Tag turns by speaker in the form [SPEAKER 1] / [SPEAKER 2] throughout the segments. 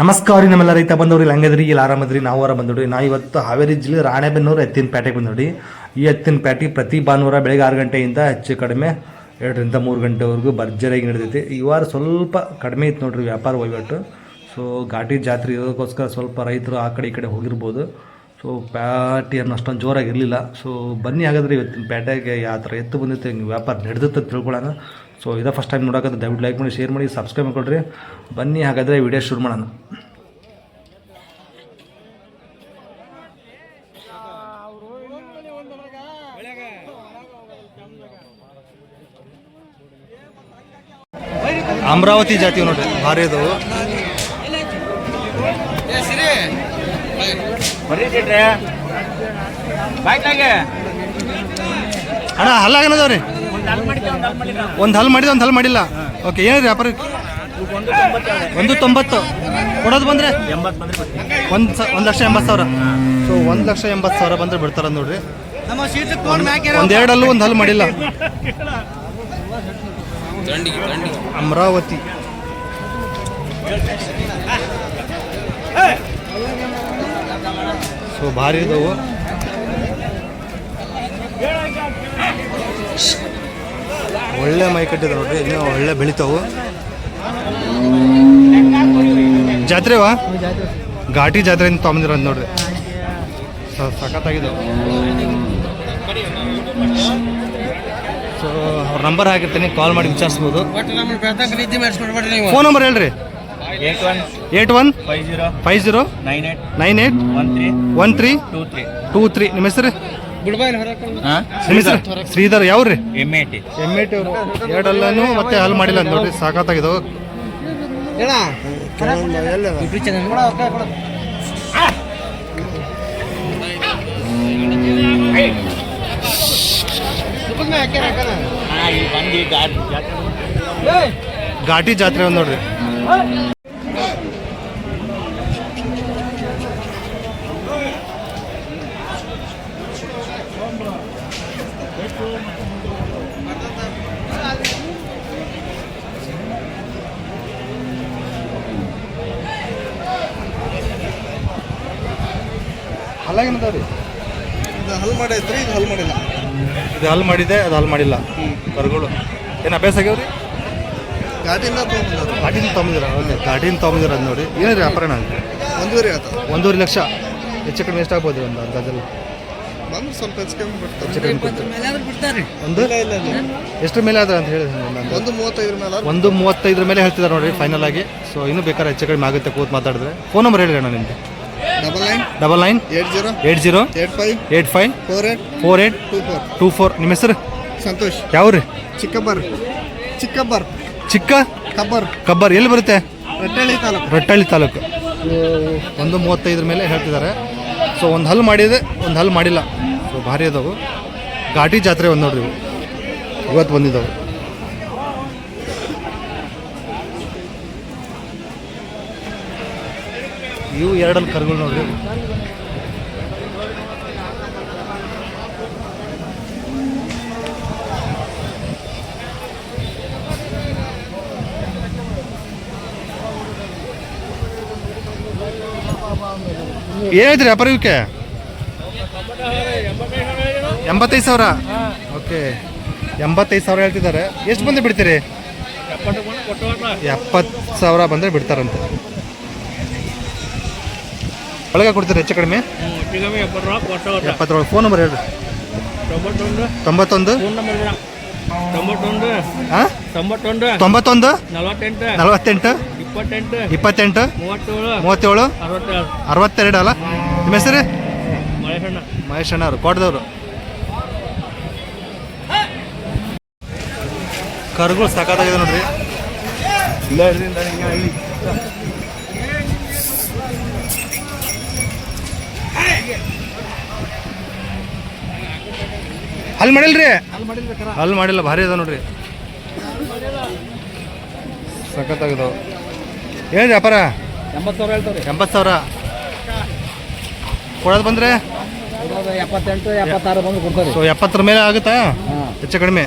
[SPEAKER 1] ನಮಸ್ಕಾರ ನಮ್ಮೆಲ್ಲ ರೈತ ಬಂದವ್ರಿ. ಹಂಗದ್ರಿ ಇಲ್ಲಿ ಆರಾಮದ್ರಿ. ನಾವು ಆರಾಮ ಬಂದ್ರಿ ನಾ ಇವತ್ತು ಹಾವೇರಿ ಜಿಲ್ಲೆ ರಾಣೆಬೆನ್ನೂರು ಎತ್ತಿನ ಪೇಟೆಗೆ ಬಂದೋಡಿ ಈ ಎತ್ತಿನ ಪೇಟೆ ಪ್ರತಿ ಭಾನುವಾರ ಬೆಳಗ್ಗೆ ಆರು ಗಂಟೆಯಿಂದ ಹೆಚ್ಚು ಕಡಿಮೆ ಎರಡರಿಂದ ಮೂರು ಗಂಟೆವರೆಗೂ ಭರ್ಜರಿಯಾಗಿ ನಡೆದೈತಿ. ಈ ವಾರ ಸ್ವಲ್ಪ ಕಡಿಮೆ ಇತ್ತು ನೋಡ್ರಿ ವ್ಯಾಪಾರ ವಹಿವಾಟು. ಸೊ ಘಾಟಿ ಜಾತ್ರೆ ಇರೋದಕ್ಕೋಸ್ಕರ ಸ್ವಲ್ಪ ರೈತರು ಆ ಕಡೆ ಈ ಕಡೆ ಹೋಗಿರ್ಬೋದು. ಸೊ ಪ್ಯಾಟಿ ಅನ್ನೋ ಅಷ್ಟೊಂದು ಜೋರಾಗಿರಲಿಲ್ಲ ಸೊ ಬನ್ನಿ ಹಾಗಾದ್ರೆ ಇವತ್ತಿನ ಪೇಟೆಗೆ ಯಾವ ಥರ ಎತ್ತು ಬಂದಿತ್ತು, ಹಿಂಗೆ ವ್ಯಾಪಾರ ನಡೆದಿತ್ತು ತಿಳ್ಕೊಳ್ಳೋಣ. ಸೊ ಇದೇ ಫಸ್ಟ್ ಟೈಮ್ ನೋಡೋಕೆ ದಯವಿಟ್ಟು ಲೈಕ್ ಮಾಡಿ ಶೇರ್ ಮಾಡಿ ಸಬ್ಸ್ಕ್ರೈಬ್ ಮಾಡ್ಕೊಳ್ರಿ. ಬನ್ನಿ ಹಾಗಾದರೆ ವಿಡಿಯೋ ಶುರು ಮಾಡೋಣ. ಅಮರಾವತಿ ಜಾತಿ ನೋಡ್ರಿ ಭಾರಿ
[SPEAKER 2] ಬಾಯ್ತಾಗೆ
[SPEAKER 1] ಅಣ್ಣ ಹಲ್ಲಾಗನದವ್ರಿ ಒಂದು ಹಲ್ ಮಾಡಿದ ಒಂದು ಹಲ್ ಮಾಡಿಲ್ಲ. ಓಕೆ ಏನಿದೆ ವ್ಯಾಪಾರ?
[SPEAKER 2] ಒಂದು ತೊಂಬತ್ತು.
[SPEAKER 1] ಕೊಡೋದು ಬಂದರೆ? ಒಂದು ಸ ಒಂದು ಲಕ್ಷ ಎಂಬತ್ತು ಸಾವಿರ. ಸೊ ಒಂದು ಲಕ್ಷ ಎಂಬತ್ತು ಸಾವಿರ ಬಂದ್ರೆ ಬಿಡ್ತಾರ ನೋಡ್ರಿ.
[SPEAKER 2] ನಮ್ಮ ಸೀಟ್ ತೊಗೊಂಡು ಮ್ಯಾಕೆ
[SPEAKER 1] ಒಂದು ಎರಡಲ್ಲೂ ಒಂದು ಹಲ್ ಮಾಡಿಲ್ಲ. ಅಮರಾವತಿ. ಸೊ ಭಾರಿ ಇದಾವು. ಒಳ್ಳೆ ಮೈ ಕಟ್ಟಿದ್ರು ನೋಡ್ರಿ, ಇನ್ನೂ ಒಳ್ಳೆ ಬೆಳಿತಾವು. ಜಾತ್ರೆವಾ ಘಾಟಿ ಜಾತ್ರೆಯಿಂದ ತೊಗೊಂಡಿರೋದು ನೋಡ್ರಿ. ಸಖತ್ತಾಗಿದ್ದಾವೆ ಸೊ ಅವ್ರ ನಂಬರ್ ಹಾಕಿರ್ತೀನಿ ಕಾಲ್ ಮಾಡಿ ವಿಚಾರಿಸ್ಬೋದು. ಫೋನ್ ನಂಬರ್ ಹೇಳ್ರಿ.
[SPEAKER 2] Eight one five zero
[SPEAKER 1] five zero
[SPEAKER 2] nine eight
[SPEAKER 1] nine eight
[SPEAKER 2] one three
[SPEAKER 1] one three
[SPEAKER 2] two three
[SPEAKER 1] two three ನಿಮ್ಮ ಹೆಸರು? Shridhar ಯಾವ್ರಿ?
[SPEAKER 2] M I
[SPEAKER 1] T M I T ಅವರು. ಎರಡಲ್ಲೂ ಮತ್ತೆ ಹಲ್ ಮಾಡಿಲ್ಲ
[SPEAKER 2] ನೋಡಿ. ಜಾತ್ರೆ
[SPEAKER 1] ಘಾಟಿ ಜಾತ್ರೆ ಒಂದು ನೋಡ್ರಿ. ಹಲ್ಲಾಗೇನದಾವ್ರಿ
[SPEAKER 3] ಇದು ಹಲ್ ಮಾಡೈತ್ರಿ ಇದು ಹಲ್ ಮಾಡಿಲ್ಲ.
[SPEAKER 1] ಇದು ಹಲ್ ಮಾಡಿದೆ ಅದು ಹಲ್ ಮಾಡಿಲ್ಲ. ಕರುಗಳು. ಏನು ಅಭ್ಯಾಸ ಆಗ್ಯಾವ್ರಿ?
[SPEAKER 3] ಘಾಟಿಯಿಂದ ತೊಗೊಂಡ್ಬಂದವ್ರು
[SPEAKER 1] ಗಾಡಿನ ತೊಗೊಂಡಿರ ಘಾಟಿನ ತೊಗೊಂಡಿರ ಅದು ನೋಡಿ. ಏನಿದೆ ವ್ಯಾಪಾರ ನಾನು
[SPEAKER 3] ಒಂದೂವರೆ ಆಯ್ತು
[SPEAKER 1] ಒಂದೂವರೆ ಲಕ್ಷ. ಹೆಚ್ಚು ಕಡಿಮೆ ಎಷ್ಟಾಗ್ಬೋದು ಒಂದು ಅಂದಾಜಲ್ಲಿ?
[SPEAKER 3] ಬಂದು ಸ್ವಲ್ಪ ಹೆಚ್ಚಿಗೆ ಬಿಡ್ತಾರೆ.
[SPEAKER 1] ಹೆಚ್ಚು ಕಡಿಮೆ ಕೊಡ್ತಾರೆ. ಒಂದು
[SPEAKER 3] ಇಲ್ಲ ಇಲ್ಲ ಇಲ್ಲ.
[SPEAKER 1] ಮೇಲೆ ಆದ್ರೆ ಅಂತ ಹೇಳಿ ನಾನು
[SPEAKER 3] ಒಂದು ಮೂವತ್ತೈದರ ಮೇಲೆ
[SPEAKER 1] ಒಂದು ಮೂವತ್ತೈದರ ಮೇಲೆ ಹೇಳ್ತಿದ್ದಾರೆ ನೋಡ್ರಿ ಫೈನಲ್ ಆಗಿ. ಸೊ ಇನ್ನು ಬೇಕಾದ್ರೆ ಹೆಚ್ಚು ಕಡಿಮೆ ಆಗುತ್ತೆ ಕೂತ್ ಮಾತಾಡಿದ್ರೆ. ಫೋನ್ ನಂಬರ್ ಹೇಳಿ ಅಣ್ಣ ನಿಮ್ದು.
[SPEAKER 3] Double nine
[SPEAKER 1] double nine
[SPEAKER 3] eight zero
[SPEAKER 1] eight zero
[SPEAKER 3] eight five
[SPEAKER 1] eight five
[SPEAKER 3] four eight
[SPEAKER 1] four eight
[SPEAKER 3] two four
[SPEAKER 1] two four ನಿಮ್ಮ ಹೆಸರು?
[SPEAKER 3] ಸಂತೋಷ್.
[SPEAKER 1] ಯಾವ್ರಿ?
[SPEAKER 3] ಚಿಕ್ಕಬ್ಬರ್ ಚಿಕ್ಕಬ್ಬರ್
[SPEAKER 1] ಚಿಕ್ಕ?
[SPEAKER 3] ಕಬ್ಬರ್.
[SPEAKER 1] ಕಬ್ಬರ್. ಎಲ್ಲಿ ಬರುತ್ತೆ?
[SPEAKER 3] ರಟ್ಟಳ್ಳಿ ತಾಲೂಕು.
[SPEAKER 1] ರಟ್ಟಳ್ಳಿ ತಾಲೂಕು. ಒಂದು ಮೂವತ್ತೈದರ ಮೇಲೆ ಹೇಳ್ತಿದ್ದಾರೆ. ಸೊ ಒಂದು ಹಲ್ಲು ಮಾಡಿದೆ ಒಂದು ಹಲ್ಲು ಮಾಡಿಲ್ಲ. ಸೊ ಭಾರಿ ಅದಾವು. ಘಾಟಿ ಜಾತ್ರೆ ಒಂದು ನೋಡ್ರಿ ಇವು. ಇವತ್ತು ಬಂದಿದ್ದಾವೆ ಇವು ಎರಡಲ್ಲಿ ಕರುಗಳು ನೋಡ್ರಿ. ಏನಾಯ್ತು ಇವಕ್ಕೆ? ಎಂಬತ್ತೈದು ಸಾವಿರ? ಓಕೆ. ಎಂಬತ್ತೈದು ಸಾವಿರ ಹೇಳ್ತಿದ್ದಾರೆ. ಎಷ್ಟು ಬಂದು ಬಿಡ್ತೀರಿ? ಎಪ್ಪತ್ತು ಸಾವಿರ ಬಂದರೆ ಬಿಡ್ತಾರಂತೆ. ಒಳಗೆ ಕೊಡ್ತೀರಿ ಹೆಚ್ಚು ಕಡಿಮೆ? ಎಪ್ಪತ್ತರೊಳಗೆ ಫೋನ್ ನಂಬರ್ ಹೇಳ್ರಿ. ತೊಂಬತ್ತೊಂದು.
[SPEAKER 2] ತೊಂಬತ್ತೊಂದು. ನಲವತ್ತೆಂಟು. ಇಪ್ಪತ್ತೆಂಟು. ಮೂವತ್ತೇಳು.
[SPEAKER 1] ಅರವತ್ತೆರಡು ಅಲ್ಲ? ನಿಮ್ಮ ಹೆಸರು? ಮಹೇಶ್ ಅಣ್ಣ ಅವರು, ಕೋಟದವರು. ಕರುಗಳು ಸಾಕಾಗಿದೆ ನೋಡ್ರಿ. ಅಲ್ಲಿ ಮಾಡಿಲ್ರಿ? ಅಲ್ಲಿ ಮಾಡಿಲ್ಲ ಭಾರಿ ಅದ ನೋಡ್ರಿ. ಸಖತ್ತಾಗಿದಾವ. ಏನು ವ್ಯಾಪಾರ?
[SPEAKER 2] ಎಂಬತ್ತು ಸಾವಿರ ಹೇಳ್ತಾರೆ
[SPEAKER 1] ಎಂಬತ್ತು ಸಾವಿರ. ಕೊಡೋದು ಬಂದ್ರೆ?
[SPEAKER 2] ಎಪ್ಪತ್ತೆಂಟು ಎಪ್ಪತ್ತಾರು ಬಂದು ಕೊಡ್ತಾರೆ.
[SPEAKER 1] ಸೊ ಎಪ್ಪತ್ತರ ಮೇಲೆ ಆಗುತ್ತಾ?
[SPEAKER 2] ಹಾಂ.
[SPEAKER 1] ಹೆಚ್ಚು ಕಡಿಮೆ.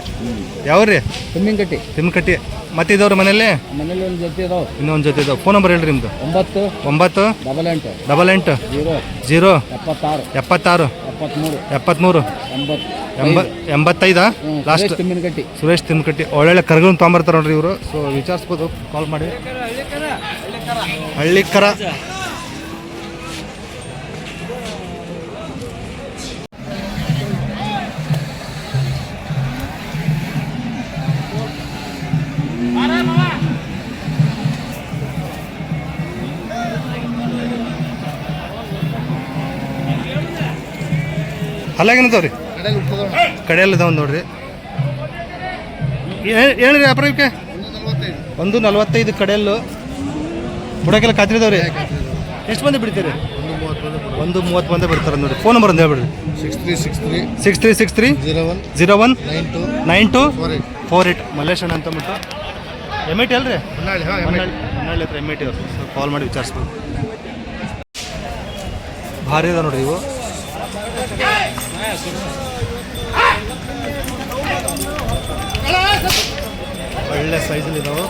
[SPEAKER 1] ಯಾವ್ರಿ?
[SPEAKER 2] ತಿಮ್ಮಿಂಗಟ್ಟಿ
[SPEAKER 1] ತಿಮ್ಮಕಟ್ಟಿ ಮತ್ತೆ ಇದಾವ್ರಿ ಮನೇಲಿ
[SPEAKER 2] ಮನೇಲಿ ಒಂದು ಜೊತೆ ಇದಾವೆ.
[SPEAKER 1] ಇನ್ನೊಂದು ಜೊತೆ ಇದಾವೆ. ಫೋನ್ ನಂಬರ್ ಹೇಳ್ರಿ ನಿಮ್ದು.
[SPEAKER 2] ಒಂಬತ್ತು
[SPEAKER 1] ಒಂಬತ್ತು
[SPEAKER 2] ಡಬಲ್ ಎಂಟು.
[SPEAKER 1] ಡಬಲ್ ಎಂಟು
[SPEAKER 2] ಜೀರೋ
[SPEAKER 1] ಜೀರೋ
[SPEAKER 2] ಎಪ್ಪತ್ತಾರು
[SPEAKER 1] ಎಪ್ಪತ್ತಾರು
[SPEAKER 2] ಎಪ್ಪತ್ತ್ಮೂರು
[SPEAKER 1] ಎಪ್ಪತ್ತ್ಮೂರು
[SPEAKER 2] ಎಂಬತ್ತು.
[SPEAKER 1] ಎಂಬ ಎಂಬತ್ತೈದಾ ಲಾಸ್ಟ್
[SPEAKER 2] ತಿಮ್ಮನಕಟ್ಟಿ
[SPEAKER 1] ಸುರೇಶ್ ತಿಮ್ಕಟ್ಟಿ ಒಳ್ಳೊಳ್ಳೆ ಕರ್ಗಳನ್ನ ತೊಗೊಂಬರ್ತಾರೆ ನೋಡ್ರಿ ಇವರು ಸೊ ವಿಚಾರಿಸ್ಬೋದು ಕಾಲ್ ಮಾಡಿ ಹಳ್ಳಿ ಹಳ್ಳಿಕರ ಅಲ್ಲಾಗೇನದವ್ರಿ ಕಡೆಯಲ್ಲಿ ಇದಾವೆ ನೋಡ್ರಿ ಹೇಳ್ರಿ ವ್ಯಾಪಾರಕ್ಕೆ ಒಂದು ನಲ್ವತ್ತೈದು ಕಡೆಯಲ್ಲು ಬುಡಕ್ಕೆಲ್ಲ ಕಾತ್ರಿದವ್ರಿ. ಎಷ್ಟು ಮಂದಿ ಬಿಡ್ತೀರಿ? ಒಂದು ಮೂವತ್ತು ಮಂದಿ ಬಿಡ್ತಾರೆ ನೋಡಿ ಫೋನ್ ನಂಬರ್ ಒಂದು ಹೇಳ್ಬಿಡ್ರಿ.
[SPEAKER 3] Six three six three
[SPEAKER 1] six three six three
[SPEAKER 3] zero one
[SPEAKER 1] zero one
[SPEAKER 3] nine two
[SPEAKER 1] nine two
[SPEAKER 3] four eight
[SPEAKER 1] four eight ಮಲ್ಲೇಶಣ್ಣ ಅಂತಂದ್ಬಿಟ್ಟು ಎಂ ಐ ಟಿ ಅಲ್ರಿ
[SPEAKER 3] ಹೊನ್ನಾಳಿ
[SPEAKER 1] ಹತ್ರ ಎಂ ಐ ಟಿ ಅವರು. ಕಾಲ್ ಮಾಡಿ ವಿಚಾರಿಸ್ಬೋದು ಭಾರಿ ಅದ ನೋಡ್ರಿ ಇವು. ಒಳ್ಳೆ ಸೈಜಲ್ಲಿ ಇದಾವೆ.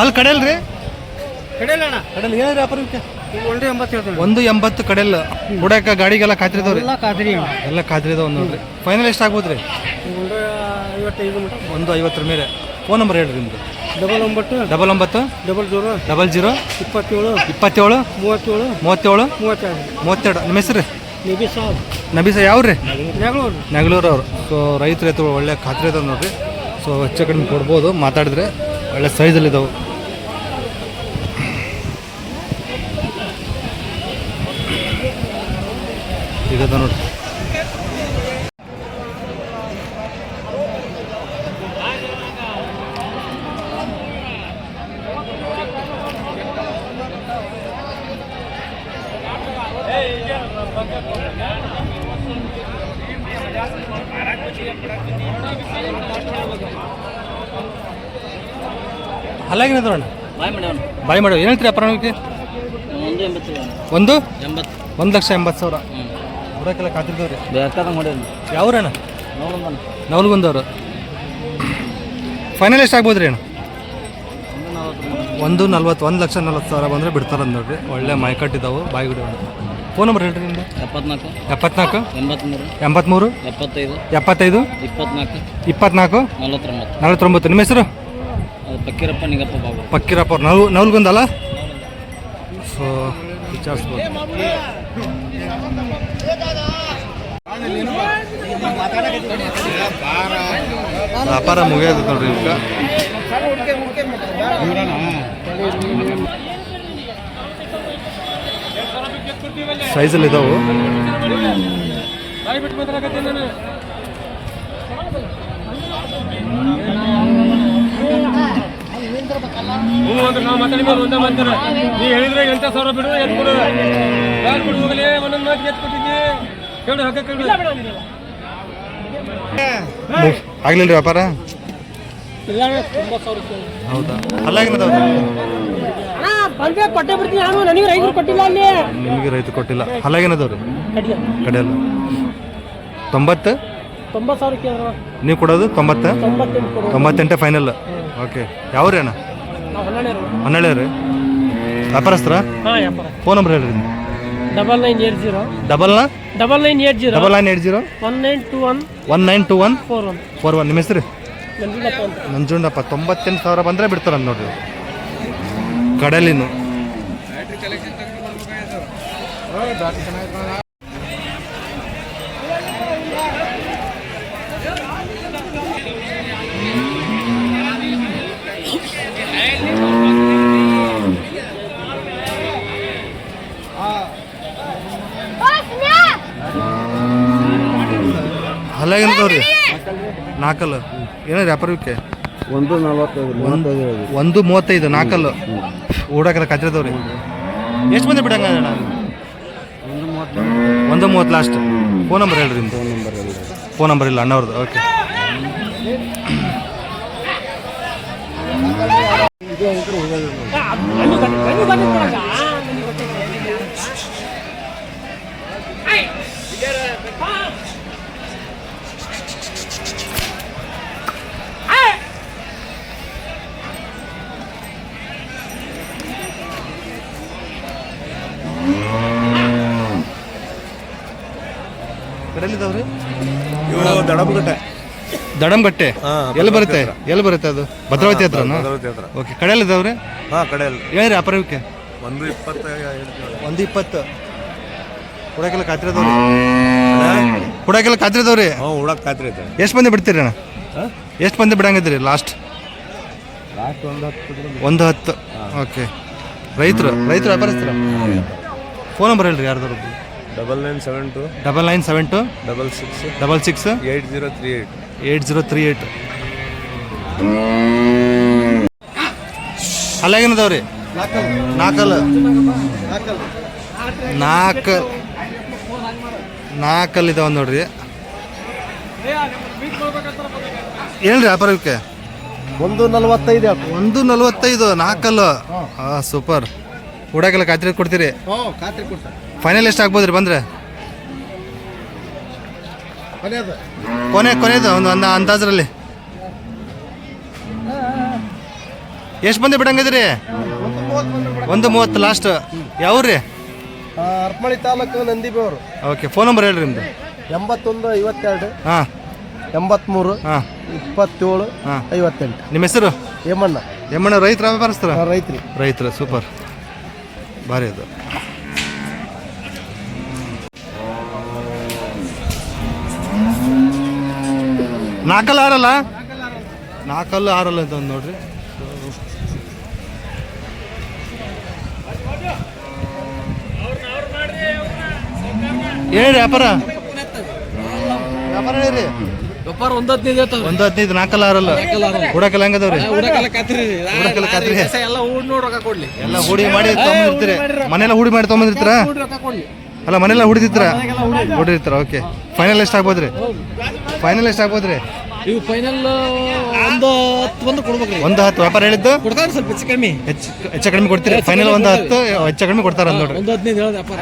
[SPEAKER 1] ಅಲ್ಲಿ ಕಡೆಯಲ್ರಿ
[SPEAKER 2] ಕಡೆಯಲ್ಲ
[SPEAKER 1] ಕಡೆಯಲ್ಲಿ ಏನಾರ ವ್ಯಾಪಾರಕ್ಕೆ
[SPEAKER 2] ಒಂದು ಎಂಬತ್ತು ಹೇಳ್ತೀವಿ
[SPEAKER 1] ಒಂದು ಎಂಬತ್ತು ಕಡೆಯಲ್ಲ ಬುಡಕ ಗಾಡಿಗೆಲ್ಲ ಕಾತಿರಿದವ್ರಿ
[SPEAKER 2] ಎಲ್ಲ ಖಾತ್ರಿ
[SPEAKER 1] ಎಲ್ಲ ಕಾದ್ರಿದಾವ ನೋಡ್ರಿ. ಫೈನಲ್ ಎಷ್ಟು ಆಗ್ಬೋದು ರೀ
[SPEAKER 2] ಒಂದು ಐವತ್ತೈದು
[SPEAKER 1] ಒಂದು ಐವತ್ತರ ಮೇಲೆ. ಫೋನ್ ನಂಬರ್ ಹೇಳ್ರಿ ನಿಮ್ದು.
[SPEAKER 2] ಡಬಲ್ ಒಂಬತ್ತು
[SPEAKER 1] ಡಬಲ್ ಒಂಬತ್ತು
[SPEAKER 2] ಡಬಲ್ ಜೀರೋ
[SPEAKER 1] ಡಬಲ್ ಜೀರೋ
[SPEAKER 2] ಇಪ್ಪತ್ತೇಳು
[SPEAKER 1] ಇಪ್ಪತ್ತೇಳು
[SPEAKER 2] ಮೂವತ್ತೇಳು
[SPEAKER 1] ಮೂವತ್ತೇಳು
[SPEAKER 2] ಮೂವತ್ತೆರಡು.
[SPEAKER 1] ಮೂವತ್ತೆರಡು. ನಿಮ್ಮ ಹೆಸರು?
[SPEAKER 2] ನಿಬಿ ಸಾಬ್.
[SPEAKER 1] ನಬೀಸ ಯಾವ್ರಿ
[SPEAKER 2] ನೆಗಳೂರು
[SPEAKER 1] ನೆಗಳೂರು ಅವರು ಸೊ ರೈತರು ಎತ್ತುಗಳು ಒಳ್ಳೆ ಖಾತ್ರಿ ಇದಾವೆ ನೋಡ್ರಿ. ಸೊ ಹೆಚ್ಚು ಕಡಿಮೆ ಕೊಡ್ಬೋದು. ಮಾತಾಡಿದ್ರೆ ಒಳ್ಳೆ ಸೈಜಲ್ಲಿದ್ದಾವೆ ಈಗ ನೋಡ್ರಿ. ಅಲ್ಲಾಗಿನದಣ್ಣ
[SPEAKER 2] ಬಾಯ್ ಬಾಯಿ
[SPEAKER 1] ಬಾಯ್ ಮಾಡೋ ಏನು ಹೇಳ್ತೀರಿ ಅಪ್ರಾಣಕ್ಕೆ
[SPEAKER 2] ಒಂದು ಎಂಬತ್ತು
[SPEAKER 1] ಒಂದು? ಲಕ್ಷ ಎಂಬತ್ತು ಸಾವಿರ. ಬರೋಕ್ಕೆಲ್ಲ ಕಾತಿರ್ದವ್ರಿ ಯಾವ್ರಣ್ಣ? ನವಲ್ಗುಂದವ್ರು. ಫೈನಲ್ ಎಷ್ಟು ಆಗ್ಬೋದು ರೀ ಅಣ್ಣ? ಒಂದು ನಲ್ವತ್ತು ಒಂದು ಲಕ್ಷ ನಲ್ವತ್ತು ಸಾವಿರ ಬಂದರೆ ಬಿಡ್ತಾರೆ ನೋಡ್ರಿ ಒಳ್ಳೆ ಮೈಕಟ್ಟಿದ್ದಾವೆ ಬಾಯಿ ಬಿಡೋಣ ಫೋನ್ ನಂಬರ್ ಹೇಳ್ರಿ ನಿಮ್ದು.
[SPEAKER 2] ಎಪ್ಪತ್ನಾಲ್ಕು.
[SPEAKER 1] ಎಪ್ಪತ್ನಾಲ್ಕು?
[SPEAKER 2] ಎಂಬತ್ಮೂರು.
[SPEAKER 1] ಎಂಬತ್ಮೂರು?
[SPEAKER 2] ಎಪ್ಪತ್ತೈದು.
[SPEAKER 1] ಎಪ್ಪತ್ತೈದು?
[SPEAKER 2] ಇಪ್ಪತ್ನಾಲ್ಕು.
[SPEAKER 1] ಇಪ್ಪತ್ನಾಲ್ಕು?
[SPEAKER 2] ನಲವತ್ತೊಂಬತ್ತು.
[SPEAKER 1] ನಲವತ್ತೊಂಬತ್ತು. ನಿಮ್ಮ ಹೆಸರು?
[SPEAKER 2] ಪಕ್ಕೀರಪ್ಪ ನಿಗಪ್ಪ ಬಾಬು.
[SPEAKER 1] ಪಕ್ಕಿರಪ್ಪ ಅವ್ರು. ಸೊ ವಿಚಾರಿಸ್ಬೋದು. ವ್ಯಾಪಾರ ಮುಗಿಯೋದು ನೋಡ್ರಿ ಈಗ. ಸೈಜಲ್ಲಿ ಇದಾವು.
[SPEAKER 4] ಅಂದ್ರೆ ನಾವು ಮಾತಾಡಿದ್ಮೇಲೆ ಒಂದೇ ಮಾತಾಡ ನೀ ಹೇಳಿದ್ರೆ ಎಂತ ಸಾವಿರ ಬಿಡು ಎತ್ ಕೊಡು ಯಾರು ಬಿಡು ಹೋಗಲಿ ಒಂದೊಂದು ಮಾತಿಗೆ ಎತ್ ಕೊಟ್ಟಿದ್ದಿ ಕೇಳು ಹಕ್ಕ ಕೇಳು
[SPEAKER 1] ಆಗ್ಲಿಲ್ಲ ವ್ಯಾಪಾರ? ಹೌದಾ?
[SPEAKER 5] ಕೊಟ್ಟೆ ಬಿಡ್ತೀನಿ ನಾನು. ನನಗೆ ರೈತರು ಕೊಟ್ಟಿಲ್ಲ ಅಲ್ಲಿ.
[SPEAKER 1] ನಿಮಗೆ ರೈತ ಕೊಟ್ಟಿಲ್ಲ. ಕಡೆಯಲ್ಲ. ತೊಂಬತ್ತು?
[SPEAKER 5] ತೊಂಬತ್ತು ಸಾವಿರ
[SPEAKER 1] ನೀವು ಕೊಡೋದು ತೊಂಬತ್ತು?
[SPEAKER 5] ತೊಂಬತ್ತೆಂಟೇ
[SPEAKER 1] ಫೈನಲ್ ಓಕೆ. ಯಾವ್ರಿ ಅಣ್ಣ?
[SPEAKER 5] ನಾವು ಹನ್ನೆರಡು
[SPEAKER 1] ರೀ ವ್ಯಾಪಾರಸ್ತ್ರ
[SPEAKER 5] ವ್ಯಾಪಾರ.
[SPEAKER 1] ಫೋನ್ ನಂಬರ್ ಹೇಳ್ರಿ
[SPEAKER 5] double nine eight zero.
[SPEAKER 1] Double
[SPEAKER 5] double nine eight zero.
[SPEAKER 1] Double nine eight zero.
[SPEAKER 5] One nine two one.
[SPEAKER 1] One nine two one.
[SPEAKER 5] Four one.
[SPEAKER 1] Four one. ನಿಮ್ಮ ಹೆಸರು?
[SPEAKER 5] ನಂಜುಂಡಪ್ಪ
[SPEAKER 1] ತೊಂಬತ್ತೆಂಟು ಸಾವಿರ ಬಂದರೆ ಬಿಡ್ತಾರಂತ ನೋಡ್ರಿ. ಕಡಲಿನು. ಹಲ್ಲಾಗಿನದವ್ರಿ ನಾಲ್ಕಲ್ಲು. ಏನ ವ್ಯಾಪಾರಕ್ಕೆ
[SPEAKER 2] ಒಂದು ನಲವತ್ತೈದು
[SPEAKER 1] ಒಂದು ಒಂದು ಮೂವತ್ತೈದು ನಾಲ್ಕಲ್ಲು. ಓಡಾಕದ ಕಚ್ರದವ್ರಿ. ಎಷ್ಟು ಮಂದಿ ಬಿಡಂಗ ಅಣ್ಣ ಒಂದು ಮೂವತ್ತು ಲಾಸ್ಟ್ ಫೋನ್ ನಂಬರ್ ಹೇಳ್ರಿ ನಿಮ್ದು. ಫೋನ್ ನಂಬರ್ ಇಲ್ಲ ಅಣ್ಣವ್ರದ್ದು. ಓಕೆ ದಡಂಬಟ್ಟೆ. ಎಲ್ಲಿ ಬರುತ್ತೆ? ಎಲ್ಲಿ ಬರುತ್ತೆ ಅದು? ಭದ್ರಾವತಿ ಹತ್ರ
[SPEAKER 6] ಭದ್ರಾವತಿ ಹತ್ರ.
[SPEAKER 1] ಓಕೆ ಕಡೆಯಲ್ಲಿದ್ದಾವ್ರಿ
[SPEAKER 6] ಹಾಂ ಕಡೆಯಲ್ಲಿ.
[SPEAKER 1] ಹೇಳ್ರಿ ಅಪರವಕ್ಕೆ
[SPEAKER 6] ಒಂದು ಇಪ್ಪತ್ತು
[SPEAKER 1] ಒಂದು ಇಪ್ಪತ್ತು. ಕೊಡಕ್ಕೆಲ್ಲ ಖಾತ್ರಿ ಅದಾವ್ರಿ? ಕೊಡಕ್ಕೆಲ್ಲ ಖಾತ್ರಿ ಅದಾವ್ರಿ?
[SPEAKER 6] ಹ್ಞೂ ಉಡಕ್ಕೆ ಖಾತ್ರಿ ಐತೆ.
[SPEAKER 1] ಎಷ್ಟು ಮಂದಿ ಬಿಡ್ತೀರಿ ಅಣ್ಣ? ಎಷ್ಟು ಮಂದಿ ಬಿಡಂಗಿದ್ರಿ ಲಾಸ್ಟ್
[SPEAKER 6] ಲಾಸ್ಟ್ ಒಂದು ಹತ್ತು
[SPEAKER 1] ಒಂದು ಹತ್ತು. ಓಕೆ. ರೈತರು ರೈತರು ವ್ಯಾಪಾರಸ್ಥರ? ಫೋನ್ ನಂಬರ್ ಹೇಳ್ರಿ ಯಾರ್ದಾರು
[SPEAKER 6] double nine seven two
[SPEAKER 1] double nine seven two
[SPEAKER 6] double six
[SPEAKER 1] double six
[SPEAKER 6] eight zero three eight
[SPEAKER 1] eight zero three eight ಅಲ್ಲಾಗೇನದಾವ್ರಿ ನಾಲ್ಕಲ್ಲ ನಾಲ್ಕು ನಾಲ್ಕಲ್ಲಿ ಇದಾವ ನೋಡ್ರಿ. ಹೇಳ್ರಿ ವ್ಯಾಪಾರಕ್ಕೆ
[SPEAKER 2] ಒಂದು ನಲವತ್ತೈದು
[SPEAKER 1] ಒಂದು ನಲ್ವತ್ತೈದು ನಾಲ್ಕಲ್ಲು ಹಾಂ ಸೂಪರ್.
[SPEAKER 3] ಹ್ಞೂ ಖಾತ್ರಿ ಕೊಡ್ತಾರೆ?
[SPEAKER 1] ಫೈನಲ್ ಎಷ್ಟು ಆಗ್ಬೋದ್ರಿ ಬಂದ್ರೆ?
[SPEAKER 3] ಕೊನೆಯದು
[SPEAKER 1] ಕೊನೆ ಕೊನೆದು ಒಂದು ಒಂದು ಅಂದಾಜರಲ್ಲಿ. ಎಷ್ಟು ಮಂದಿ ಬಿಡಂಗಿದ್ರಿ ಒಂದು ಮೂವತ್ತು ಲಾಸ್ಟ್ ಯಾವ್ರಿ?
[SPEAKER 2] ಅರ್ಪಳಿ ತಾಲೂಕು ನಂದಿಬೇವರು.
[SPEAKER 1] ಓಕೆ ಫೋನ್ ನಂಬರ್ ಹೇಳ್ರಿ ನಿಮ್ದು.
[SPEAKER 2] ಎಂಬತ್ತೊಂದು ಐವತ್ತೆರಡು.
[SPEAKER 1] ಹಾಂ.
[SPEAKER 2] ಎಂಬತ್ಮೂರು
[SPEAKER 1] ಹಾಂ.
[SPEAKER 2] ಇಪ್ಪತ್ತೇಳು
[SPEAKER 1] ಹಾಂ.
[SPEAKER 2] ಐವತ್ತೆಂಟು.
[SPEAKER 1] ನಿಮ್ಮ ಹೆಸರು?
[SPEAKER 2] ಹೇಮಣ್ಣ.
[SPEAKER 1] ಹೇಮಣ್ಣ ರೈತರ ವ್ಯಾಪಾರಸ್ಥರ?
[SPEAKER 2] ರೈತರಿ.
[SPEAKER 1] ರೈತರು ಸೂಪರ್. ಭಾರಿ ಅದು. ನಾಲ್ಕಲ್ಲ ಆರಲ್ಲ? ನಾಲ್ಕಲ್ಲು ಆರಲ್ಲ ಅಂತ ಒಂದು ನೋಡ್ರಿ. ಹೇಳಿ ವ್ಯಾಪಾರ. ವ್ಯಾಪಾರ ಹೇಳಿರಿ.
[SPEAKER 2] ವ್ಯಾಪಾರ ಒಂದು ಹದಿನೈದು
[SPEAKER 1] ಒಂದು ಹದಿನೈದು ನಾಲ್ಕಲ್ಲ ಆರಲ್ಲ. ಹುಡಕಲ್ಲ ಹೆಂಗದವ್ರಿ
[SPEAKER 2] ಹುಡಕಲ್ಲ ಕತ್ರಿ ಎಲ್ಲ
[SPEAKER 1] ಹೂಡಿ ಮಾಡಿ ತಗೊಂಡಿರ್ತೀರಿ ಮನೆಲ್ಲ ಹೂಡಿ ಮಾಡಿ
[SPEAKER 2] ಕೊಡ್ಲಿ.
[SPEAKER 1] ಅಲ್ಲ ಮನೆಲ್ಲ ಹುಡಿದಿರ್ತೀರ ಹುಡಿರ್ತೀರ ಓಕೆ ಫೈನಲ್ ಎಷ್ಟು ಆಗ್ಬೋದ್ರಿ? ಫೈನಲ್ ಎಷ್ಟು ಆಗ್ಬೋದ್ರಿ?
[SPEAKER 2] ಇವು ಫೈನಲ್ ಒಂದು ಹತ್ತು ಒಂದು ಕೊಡ್ಬೇಕು
[SPEAKER 1] ಒಂದು ಹತ್ತು. ವ್ಯಾಪಾರ ಹೇಳಿದ್ದು?
[SPEAKER 2] ಕೊಡ್ತಾರೆ ಸ್ವಲ್ಪ ಹೆಚ್ಚು ಕಮ್ಮಿ.
[SPEAKER 1] ಹೆಚ್ಚು ಹೆಚ್ಚು ಕಡಿಮೆ ಕೊಡ್ತೀರಿ. ಫೈನಲ್ ಒಂದು ಹತ್ತು ಹೆಚ್ಚು ಕಡಿಮೆ ಕೊಡ್ತಾರೆ ನೋಡ್ರಿ.
[SPEAKER 2] ಒಂದು ಹದಿನೈದು ವ್ಯಾಪಾರ.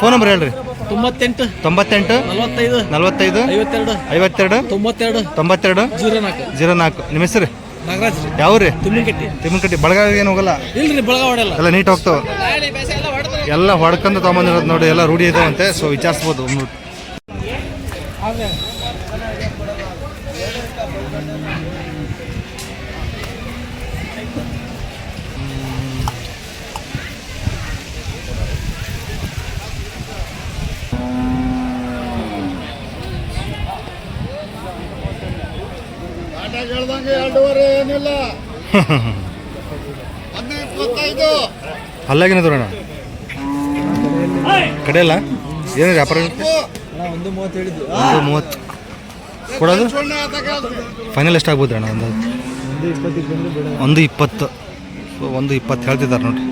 [SPEAKER 1] ಫೋನ್ ನಂಬರ್ ಹೇಳ್ರಿ.
[SPEAKER 2] ತೊಂಬತ್ತೆಂಟು.
[SPEAKER 1] ತೊಂಬತ್ತೆಂಟು.
[SPEAKER 2] ನಲವತ್ತೈದು.
[SPEAKER 1] ನಲವತ್ತೈದು.
[SPEAKER 2] ಐವತ್ತೆರಡು.
[SPEAKER 1] ಐವತ್ತೆರಡು.
[SPEAKER 2] ತೊಂಬತ್ತೆರಡು.
[SPEAKER 1] ತೊಂಬತ್ತೆರಡು.
[SPEAKER 2] ಜೀರೋ ನಾಲ್ಕು.
[SPEAKER 1] ಜೀರೋ ನಾಲ್ಕು. ನಿಮ್ಮ ಹೆಸರು?
[SPEAKER 2] ನಾಗರಾಜ್ ರೀ.
[SPEAKER 1] ಯಾವ್ರಿ
[SPEAKER 2] ತುಮ್ಮಿಕಟ್ಟಿ
[SPEAKER 1] ತಿಮ್ಮಕಟ್ಟಿ ಬಳಗಾವಿ ಏನು ಹೋಗಲ್ಲ?
[SPEAKER 2] ಇಲ್ರಿ ಬಳಗ ಹೊಡೆಯಲ್ಲ.
[SPEAKER 1] ಎಲ್ಲ ನೀಟ್ ಹೋಗ್ತಾವ. ಎಲ್ಲ ಹೊಡ್ಕೊಂಡು ತೊಗೊಂಬಂದಿರೋದು ನೋಡಿ ಎಲ್ಲ ರೂಢಿ ಇದಾವಂತೆ ಸೊ ವಿಚಾರಿಸ್ಬೋದು ಒಂದು ಅಲ್ಲಾಗಿನ ತೋರೋಣ ಕಡೆಯಲ್ಲ ಏನು ವ್ಯಾಪಾರ
[SPEAKER 2] ಒಂದು ಮೂವತ್ತು.
[SPEAKER 1] ಕೊಡೋದು? ಫೈನಲ್ ಎಷ್ಟು ಆಗ್ಬೋದು ಅಣ್ಣ, ಒಂದು? ಒಂದು ಇಪ್ಪತ್ತು. ಒಂದು ಇಪ್ಪತ್ತು ಹೇಳ್ತಿದ್ದಾರೆ ನೋಡ್ರಿ.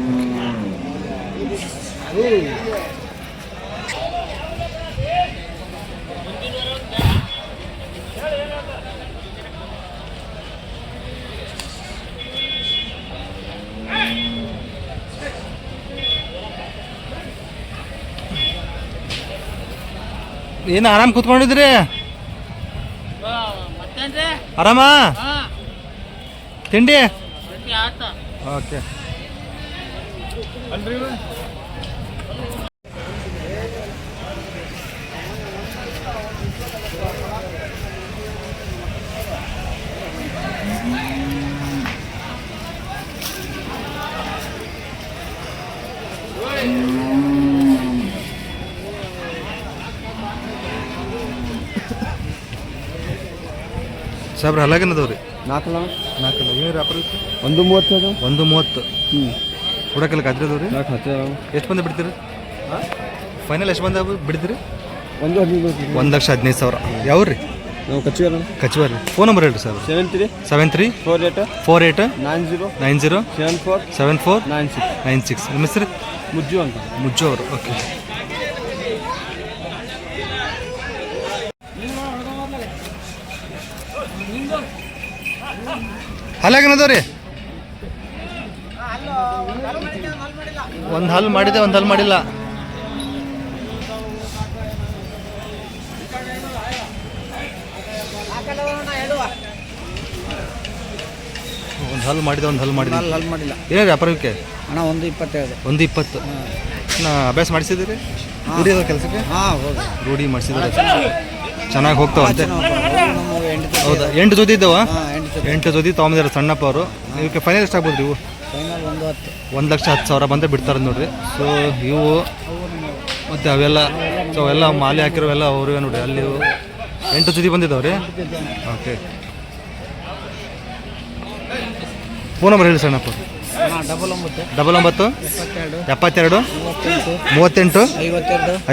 [SPEAKER 1] ಏನು ಆರಾಮ್ ಕೂತ್ಕೊಂಡಿದ್ರಿ? ಆರಾಮ? ತಿಂಡಿ? ಓಕೆ. ಸಾಬ್ರ ಅಲ್ಲಾಗೇನದವ್ರಿ
[SPEAKER 2] ನಾಲ್ಕಲ್ಲ?
[SPEAKER 1] ನಾಲ್ಕಲ್ಲ. ಏನು ವ್ಯಾಪಾರ?
[SPEAKER 2] ಒಂದು ಮೂವತ್ತು ಅದು
[SPEAKER 1] ಒಂದು ಮೂವತ್ತು.
[SPEAKER 2] ಹ್ಞೂ
[SPEAKER 1] ಹುಡಕಲ್ಲ ರೀ?
[SPEAKER 2] ನಾಲ್ಕು ಹತ್ತು
[SPEAKER 1] ಎಷ್ಟು ಬಂದು ಬಿಡ್ತೀರಿ? ಫೈನಲ್ ಎಷ್ಟು ಬಂದ ಬಿಡ್ತೀರಿ?
[SPEAKER 2] ಒಂದು ಹದಿನೈದು
[SPEAKER 1] ಒಂದು ಲಕ್ಷ ಹದಿನೈದು ಸಾವಿರ. ಯಾವ್ರಿ
[SPEAKER 2] ನಾವು ಕಚ್ಚಿವ್ರು
[SPEAKER 1] ಕಚ್ವಾರ ರೀ ಫೋನ್ ನಂಬರ್ ಹೇಳ್ರಿ sir.
[SPEAKER 2] Seven three
[SPEAKER 1] seven three
[SPEAKER 2] four eight
[SPEAKER 1] four eight
[SPEAKER 2] nine zero
[SPEAKER 1] nine zero
[SPEAKER 2] seven four
[SPEAKER 1] seven four
[SPEAKER 2] nine six
[SPEAKER 1] nine six ನಿಮ್ಮ ಹೆಸರು?
[SPEAKER 2] ಮುಜ್ಜು ಅಂತ.
[SPEAKER 1] ಮುಜ್ಜು ಅವರು. ಓಕೆ ಹಲ್ಲಾಗೇನದ ರೀ ಒಂದು ಹಲ್ಲು ಮಾಡಿದೆ ಒಂದು ಹಲ್ ಮಾಡಿಲ್ಲ. ಒಂದು ಹಲ್ಲು ಮಾಡಿದೆ ಒಂದು ಹಲ್ಲು ಮಾಡಿದೆ
[SPEAKER 2] ಹಲ್ಲು ಮಾಡಿಲ್ಲ.
[SPEAKER 1] ಏನು ವ್ಯಾಪಾರಕ್ಕೆ?
[SPEAKER 2] ಹಣ ಒಂದು ಇಪ್ಪತ್ತೇಳು
[SPEAKER 1] ಒಂದು ಇಪ್ಪತ್ತು. ನಾ ಅಭ್ಯಾಸ ಮಾಡಿಸಿದಿರಿ ರೂಢಿ ಕೆಲಸಕ್ಕೆ?
[SPEAKER 2] ಹಾಂ ಹೌದು.
[SPEAKER 1] ರೂಢಿ ಮಾಡಿಸಿದ್ರೆ ಚೆನ್ನಾಗಿ ಹೋಗ್ತಾವಂತೆ. ಹೌದಾ? ಎಂಟು ಜೊತೆ ಇದ್ದಾವ?
[SPEAKER 2] ಎಂಟು ಜೊತೆ
[SPEAKER 1] ಎಂಟು ಸಣ್ಣಪ್ಪ ಅವರು ಇವಕ್ಕೆ ಫೈನಲ್ ಎಷ್ಟು ಆಗ್ಬೋದು ಇವು?
[SPEAKER 2] ಫೈನಲ್ ಒಂದು ಹತ್ತು.
[SPEAKER 1] ಒಂದು ಲಕ್ಷ ಹತ್ತು ಸಾವಿರ ಬಂದರೆ ಬಿಡ್ತಾರೆ ನೋಡಿರಿ. ಸೊ ಇವು ಮತ್ತು ಅವೆಲ್ಲ ಸೊ ಅವೆಲ್ಲ ಮಾಲೆ ಹಾಕಿರೋವೆಲ್ಲ ಅವ್ರಿಗೆ ನೋಡಿರಿ. ಅಲ್ಲಿ ಎಂಟು ಜೊತೆ ಬಂದಿದ್ದಾವೆ ರೀ ಓಕೆ ಫೋನ್ ನಂಬರ್ ಹೇಳಿ ಸಣ್ಣಪ್ಪ.
[SPEAKER 2] ಡಬಲ್ ಒಂಬತ್ತು.
[SPEAKER 1] ಡಬಲ್ ಒಂಬತ್ತು.
[SPEAKER 2] ಇಪ್ಪತ್ತೆರಡು.
[SPEAKER 1] ಎಪ್ಪತ್ತೆರಡು.
[SPEAKER 2] ಮೂವತ್ತೆಂಟು.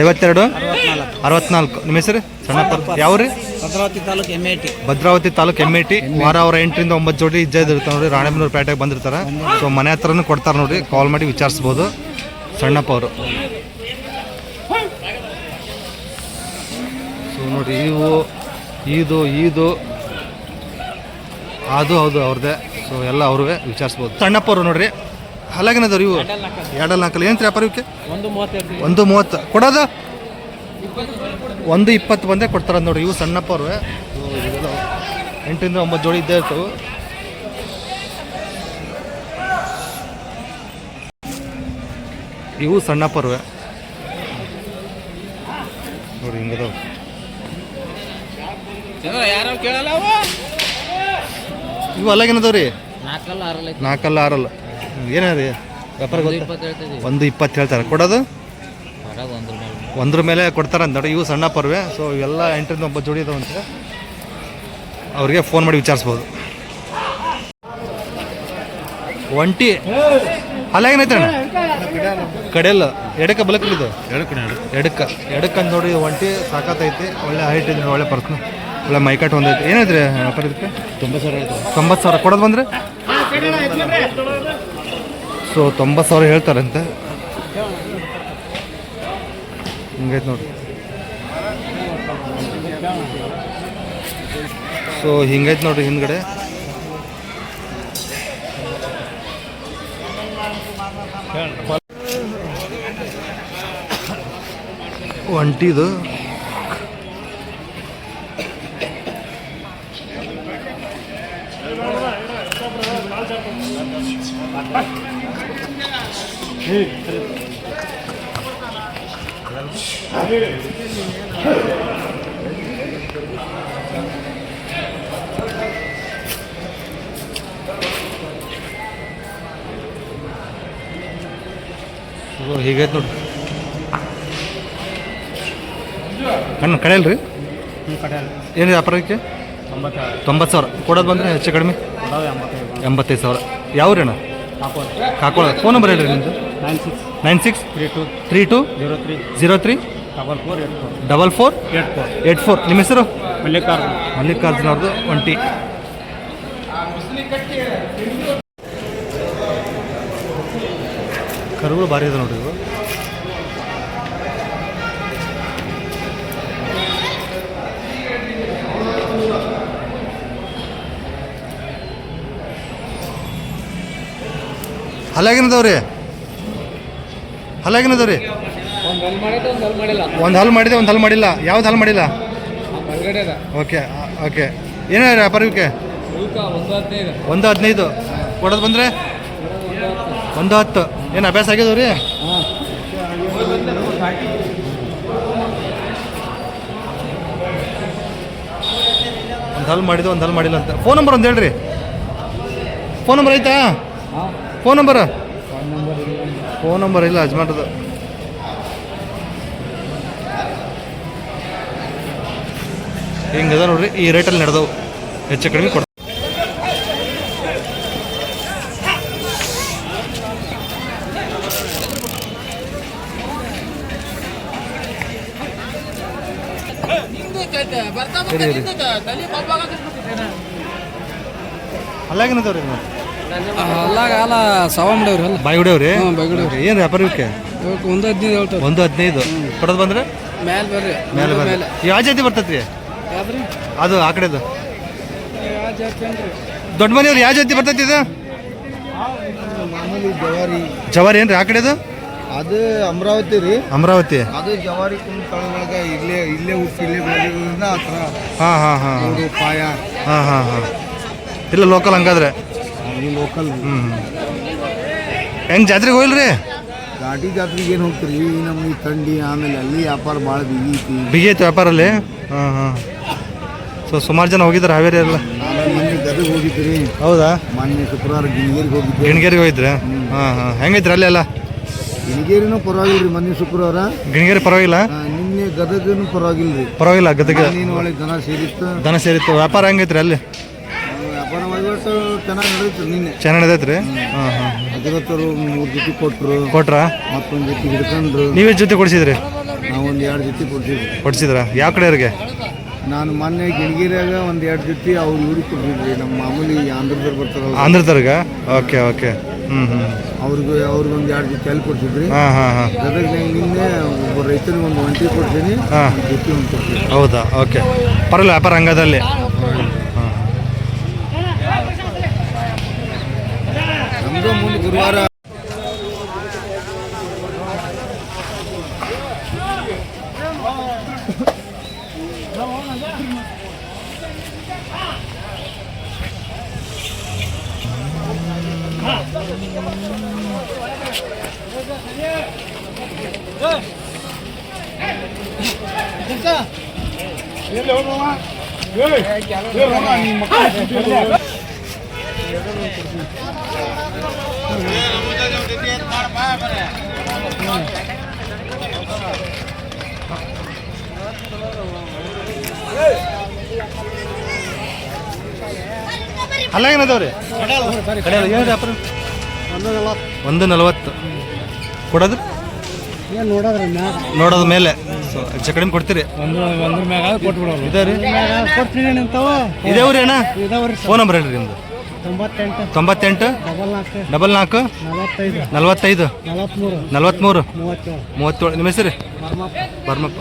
[SPEAKER 2] ಐವತ್ತೆರಡು. ಅರವತ್ನಾಲ್ಕು.
[SPEAKER 1] ನಿಮ್ಮ ಹೆಸರು? ಸಣ್ಣಪ್ಪ. ಯಾವ ರೀ
[SPEAKER 2] ಭದ್ರಾವತಿ ತಾಲೂಕು ಎಂ ಟಿ
[SPEAKER 1] ಭದ್ರಾವತಿ ತಾಲೂಕು ಎಂ ಟಿ ವಾರ ಅವರ ಎಂಟರಿಂದ ಒಂಬತ್ತು ಜೋಡಿ ಇಜ್ಜದ್ ಇರ್ತಾರೆ ನೋಡ್ರಿ ರಾಣೆಬೆನ್ನೂರು ಪೇಟೆಗೆ ಬಂದಿರ್ತಾರೆ. ಸೊ ಮನೆ ಹತ್ರನೂ ಕೊಡ್ತಾರೆ ನೋಡಿ ಕಾಲ್ ಮಾಡಿ ವಿಚಾರಿಸ್ಬೋದು. ಸಣ್ಣಪ್ಪ ಅವರು. ಸೊ ನೋಡ್ರಿ ಇವು ಇದು ಇದು ಅದು ಹೌದು ಅವ್ರದ್ದೇ. ಸೊ ಎಲ್ಲ ಅವ್ರಿಗೆ ವಿಚಾರಿಸ್ಬೋದು. ಸಣ್ಣಪ್ಪ ಅವರು ನೋಡ್ರಿ. ಹಲಾಗಿನದವ್ರು ಇವು. ಎರಡಲ್ಲ ಹಾಕಲ್ಲ ಏನು ವ್ಯಾಪಾರ ಇವಕ್ಕೆ?
[SPEAKER 2] ಒಂದು
[SPEAKER 1] ಮೂವತ್ತು. ಕೊಡೋದು? ಒಂದು ಇಪ್ಪತ್ತು ಬಂದೇ ಕೊಡ್ತಾರೆ ನೋಡಿ ಇವು ಸಣ್ಣಪ್ಪವ್ರು. ಎಂಟರಿಂದ ಒಂಬತ್ತು ಜೋಡಿ ಇದ್ದೇ ಇರ್ತವೆ. ಇವು ಸಣ್ಣ ಪರ್ವೆ ನೋಡಿ ಹಿಂಗದವು
[SPEAKER 2] ಕೇಳಲ್ಲ
[SPEAKER 1] ಇವು
[SPEAKER 2] ನಾಲ್ಕಲ್ಲ ಆರಲ್ಲ
[SPEAKER 1] ನಾಲ್ಕಲ್ಲ ಆರಲ್ಲ. ವ್ಯಾಪಾರ ಗೊತ್ತಾ?
[SPEAKER 2] ಇಪ್ಪತ್ತು ಹೇಳ್ತಿದ್ದೀವಿ
[SPEAKER 1] ಒಂದು ಇಪ್ಪತ್ತು ಹೇಳ್ತಾರೆ. ಕೊಡೋದು?
[SPEAKER 2] ಒಂದ್ರ ಮೇಲೆ
[SPEAKER 1] ಕೊಡ್ತಾರ ಅಂತ ನೋಡಿ ಇವು ಸಣ್ಣ ಪರ್ವೆ ಸೊ ಇವೆಲ್ಲ ಎಂಟರಿಂದ ಒಬ್ಬ ಜೋಡಿ ಇದಾವಂತೆ ಅವ್ರಿಗೆ ಫೋನ್ ಮಾಡಿ ವಿಚಾರಿಸ್ಬೋದು. ಒಂಟಿ. ಅಲ್ಲೇನೈತೆ ಅಣ್ಣ? ಕಡೆಯಲ್ಲ ಎಡಕ್ಕೆ ಬಲಕ್ ಇದು ಎಡಕ್ಕೆ. ಎಡಕ್ಕೆ ಅಂತ ನೋಡಿ ಒಂಟಿ ಸಾಕತ್ತೈತಿ ಒಳ್ಳೆ ಹೈಟ್ ಇದ್ರೆ ಒಳ್ಳೆ ಪರ್ಸ್ನ ಒಳ್ಳೆ ಮೈಕಟ್ ಒಂದೈತಿ. ಏನೈತ್ರಿ ವ್ಯಾಪಾರ ಇದಕ್ಕೆ? ತೊಂಬತ್ತು ಸಾವಿರ ತೊಂಬತ್ತು ಸಾವಿರ. ಕೊಡೋದು ಬಂದ್ರೆ? ಸೊ ತೊಂಬತ್ತು ಸಾವಿರ ಹೇಳ್ತಾರಂತೆ. ಹಿಂಗೈತೆ ನೋಡಿ. ಸೊ ಹಿಂಗೈತೆ ನೋಡ್ರಿ ಹಿಂದ್ಗಡೆ. ಒಂಟಿದು ಸೊ ಹೀಗೈತೆ ನೋಡ್ರಿ ಕಣ್ಣು ಕಡೆಯಲ್ರಿ ಏನು ವ್ಯಾಪಾರಕ್ಕೆ ತೊಂಬತ್ತು ಸಾವಿರ. ಕೊಡೋದು ಬಂದರೆ ಹೆಚ್ಚು ಕಡಿಮೆ? ಎಂಬತ್ತೈದು ಸಾವಿರ. ಯಾವ ರೀ ಅಣ್ಣ ಕಾಕೋಳ. ಫೋನ್ ನಂಬರ್ ಹೇಳ್ರಿ ನಿಮ್ಮದು
[SPEAKER 3] nine six
[SPEAKER 1] nine six
[SPEAKER 3] three two
[SPEAKER 1] three two
[SPEAKER 3] zero three.
[SPEAKER 1] Zero three
[SPEAKER 3] double four eight four
[SPEAKER 1] double four
[SPEAKER 3] eight four
[SPEAKER 1] eight four ನಿಮ್ಮ ಹೆಸರು?
[SPEAKER 3] ಮಲ್ಲಿಕಾರ್ಜುನ್.
[SPEAKER 1] ಮಲ್ಲಿಕಾರ್ಜುನ ಅವ್ರದ್ದು ಒಂಟಿ. ಕರುಗಳು ಭಾರಿ ಇದೆ ನೋಡ್ರಿ ಇವು. ಹಲಾಗಿನದವ್ರಿ ಹಲಾಗಿನದವ್ರಿ ಒಂದು ಹಲ್ ಮಾಡಿದೆ ಒಂದು ಹಲ್ ಮಾಡಿಲ್ಲ. ಯಾವ್ದು ಹಲ್ ಮಾಡಿಲ್ಲ? Okay okay. ಏನೇ ವ್ಯಾಪಾರಕ್ಕೆ ಒಂದು ಹದಿನೈದು. ಕೊಡೋದು ಬಂದರೆ? ಒಂದು ಹತ್ತು. ಏನು ಅಭ್ಯಾಸ ಆಗ್ಯದ ರೀ? ಒಂದು ಹಲ್ ಮಾಡಿದೆ ಒಂದು ಹಲ್ ಮಾಡಿಲ್ಲ ಅಂತ. ಫೋನ್ ನಂಬರ್ ಒಂದು ಹೇಳ್ರಿ. ಫೋನ್ ನಂಬರ್ ಐತಾ? ಫೋನ್ ನಂಬರ್ ಫೋನ್ ನಂಬರ್ ಇಲ್ಲ. ಯಜಮಾನ್ರದ್ದು ಹಿಂಗದ ನೋಡ್ರಿ? ಈ ರೇಟಲ್ಲಿ ನಡೆದವು. ಹೆಚ್ಚು ಕಡಿಮೆ ಕೊಡ್ತಾರೆ. ಅಲ್ಲಾಗಿನದವ್ರಿ
[SPEAKER 2] ಅಲ್ಲಾಗ ಅಲ್ಲ ಸವ ಮಾಡವ್ರಿ ಅಲ್ಲ.
[SPEAKER 1] ಬಾಯಿ ಹೊಡೆಯವ್ರಿ?
[SPEAKER 2] ಹ್ಞೂ, ಬಾಯಿ ಹೊಡ್ಯವ್ರಿ.
[SPEAKER 1] ಏನು ವ್ಯಾಪಾರ ಇವಕ್ಕೆ?
[SPEAKER 2] ಇವಕ್ಕೆ ಒಂದು ಹದಿನೈದು ಹೇಳ್ತಾರೆ.
[SPEAKER 1] ಒಂದು ಹದಿನೈದು. ಕೊಡೋದು ಬಂದ್ರೆ?
[SPEAKER 2] ಮೇಲೆ ಬರ್ರಿ.
[SPEAKER 1] ಮೇಲೆ ಮೇಲೆ ಯಾವ ಜಾತಿ ಬರ್ತೈತ್ರಿ?
[SPEAKER 2] ಯಾವ್ದ್ರಿ
[SPEAKER 1] ಅದು ಆ ಕಡೆದು. ದೊಡ್ಡ ಮನೆಯವ್ರು ಯಾವ ಜಾತಿ ಬರ್ತೈತಿ ಇದು?
[SPEAKER 3] ಮಾಮೂಲಿ ಜವಾರಿ.
[SPEAKER 1] ಜವಾರಿ ಏನ್ರಿ ಆ ಕಡೆದು?
[SPEAKER 7] ಅದು ಅಮರಾವತಿ ರೀ.
[SPEAKER 1] ಅಮರಾವತಿ.
[SPEAKER 7] ಅದು ಜವಾರಿ ಕುಂದ ಇಲ್ಲೇ ಇಲ್ಲೇ ಹುಟ್ಟಿ ಇಲ್ಲೇ ಬೆಳೆದಿರೋದ್ರಿಂದ ಆ ಥರ
[SPEAKER 1] ಹಾಂ ಹಾಂ ಹಾಂ
[SPEAKER 7] ಪಾಯ.
[SPEAKER 1] ಹಾಂ ಹಾಂ ಹಾಂ. ಇಲ್ಲ ಲೋಕಲ್ ಹಂಗಾದ್ರೆ.
[SPEAKER 7] ಲೋಕಲ್
[SPEAKER 1] ಹ್ಞೂ ಹೆಂಗೆ ಜಾತ್ರೆಗೆ ಹೋಗಿಲ್ರಿ?
[SPEAKER 7] ಘಾಟಿ ಜಾತ್ರೆಗೆ ಏನು ಹೋಗ್ತೀರಿ? ಈ ನಮ್ಗೆ ಥಂಡಿ ಆಮೇಲೆ ಅಲ್ಲಿ ವ್ಯಾಪಾರ ಭಾಳ ಬಿಗಿ ಐತಿ.
[SPEAKER 1] ಬಿಗಿ ಐತೆ ವ್ಯಾಪಾರಲ್ಲಿ? ಹಾಂ ಹಾಂ. ಸೊ ಸುಮಾರು ಜನ ಹೋಗಿದ್ದಾರೆ ಹಾವೇರಿ ಎಲ್ಲ?
[SPEAKER 7] ಆಮೇಲೆ ನಿನ್ನೆ ಗದಗ ಹೋಗಿದ್ರಿ.
[SPEAKER 1] ಹೌದಾ?
[SPEAKER 7] ಮೊನ್ನೆ ಶುಕ್ರವಾರ ಗಿಣಿಗೇರಿಗೆ ಹೋಗಿದ್ದೆ
[SPEAKER 1] ಗಿಣಿಗೇರಿಗೆ ಹೋಗಿದ್ರೆ? ಹಾಂ ಹಾಂ. ಹೆಂಗೈತ್ರಿ ಅಲ್ಲಿ ಎಲ್ಲ?
[SPEAKER 7] ಗಿಣಿಗೇರಿನೂ ಪರವಾಗಿಲ್ಲ ರೀ ಮೊನ್ನೆ ಶುಕ್ರವಾರ.
[SPEAKER 1] ಗಿಣಿಗೇರಿ ಪರವಾಗಿಲ್ಲ?
[SPEAKER 7] ಆ, ನಿನ್ನೆ ಗದಗನು ಪರವಾಗಿಲ್ಲ ರೀ
[SPEAKER 1] ಪರವಾಗಿಲ್ಲ ಗದಗ.
[SPEAKER 7] ನೀನು ಒಳಗೆ ದನ ಸೇರಿತ್ತು.
[SPEAKER 1] ದನ ಸೇರಿತ್ತು. ವ್ಯಾಪಾರ ಹೆಂಗೈತ್ರಿ ಅಲ್ಲಿ?
[SPEAKER 7] ವಹಿವಾಟು ಚೆನ್ನಾಗಿ ನಡೆಯಿತು ನಿನ್ನೆ.
[SPEAKER 1] ಚೆನ್ನಾಗಿ ನಡೆದೈತ್ರಿ? ಹಾಂ ಹಾಂ
[SPEAKER 7] ಅಜರತ್ತರು ಮೂರು ಜೊತೆ ಕೊಟ್ಟರು
[SPEAKER 1] ಕೊಟ್ರಾ?
[SPEAKER 7] ಮತ್ತೊಂದು ಜೊತೆ ಹಿಡ್ಕೊಂಡ್ರು.
[SPEAKER 1] ನೀವೇ ಜೊತೆ ಕೊಡಿಸಿದ್ರಿ?
[SPEAKER 7] ನಾವೊಂದು ಎರಡು ಜೊತೆ ಕೊಡ್ತೀವಿ
[SPEAKER 1] ಕೊಡಿಸಿದ್ರ? ಯಾವ ಕಡೆಯವ್ರಿಗೆ
[SPEAKER 7] ನಾನು ಮೊನ್ನೆ ಗಿಣಗಿರಿಯಾಗ ಒಂದು ಎರಡು ಜೊತೆ ಅವ್ರು ಇವ್ರಿಗೆ ಕೊಟ್ಟಿದ್ರಿ ನಮ್ಮ ಮಾಮೂಲಿ ಆಂಧ್ರದವ್ರು ಬರ್ತಾರಲ್ಲ.
[SPEAKER 1] ಆಂಧ್ರದವ್ರಿಗೆ? Okay okay. ಹ್ಞೂ ಹ್ಞೂ
[SPEAKER 7] ಅವ್ರಿಗೆ ಅವ್ರಿಗೆ ಒಂದು ಎರಡು ಜೊತೆ ಅಲ್ಲಿ ಕೊಡ್ತಿದ್ರಿ
[SPEAKER 1] ಹಾಂ ಹಾಂ ಹಾಂ.
[SPEAKER 7] ಗದಗ ನಿನ್ನೆ ಒಬ್ಬ ರೈತರಿಗೆ ಒಂದು ಒಂಟಿ ಕೊಡ್ತೀನಿ
[SPEAKER 1] ಹಾಂ.
[SPEAKER 7] ಒಂದು ಜೊತೆ ಒಂದು ಕೊಡ್ತೀನಿ
[SPEAKER 1] ಹೌದಾ? ಓಕೆ. ಪರವಾಗಿಲ್ಲ ವ್ಯಾಪಾರ ಹಂಗದಲ್ಲಿ
[SPEAKER 7] ನಮ್ದು ಮುಂದೆ ಗುರುವಾರ
[SPEAKER 1] ಅಲ್ಲ ವ್ಯಾಪಾರ? ಒಂದು ನಲವತ್ತು. ಕೊಡೋದು? ನೋಡೋದ ಮೇಲೆ. ಹೆಚ್ಚು ಕಡಿಮೆ ಕೊಡ್ತೀರಿ? ಇದೇವ್ರಿ? ಅಣ್ಣ? ಫೋನ್ ನಂಬರ್ ಹೇಳ್ರಿ ನಿಮ್ದು.
[SPEAKER 2] ತೊಂಬತ್ತೆಂಟು. ಡಬಲ್ ನಾಲ್ಕು ನಲವತ್ತೈದು. ನಲವತ್ತ್ಮೂರು ಮೂವತ್ತೇಳು.
[SPEAKER 1] ನಿಮ್ಮ ಹೆಸರು? ಬರ್ಮಪ್ಪ.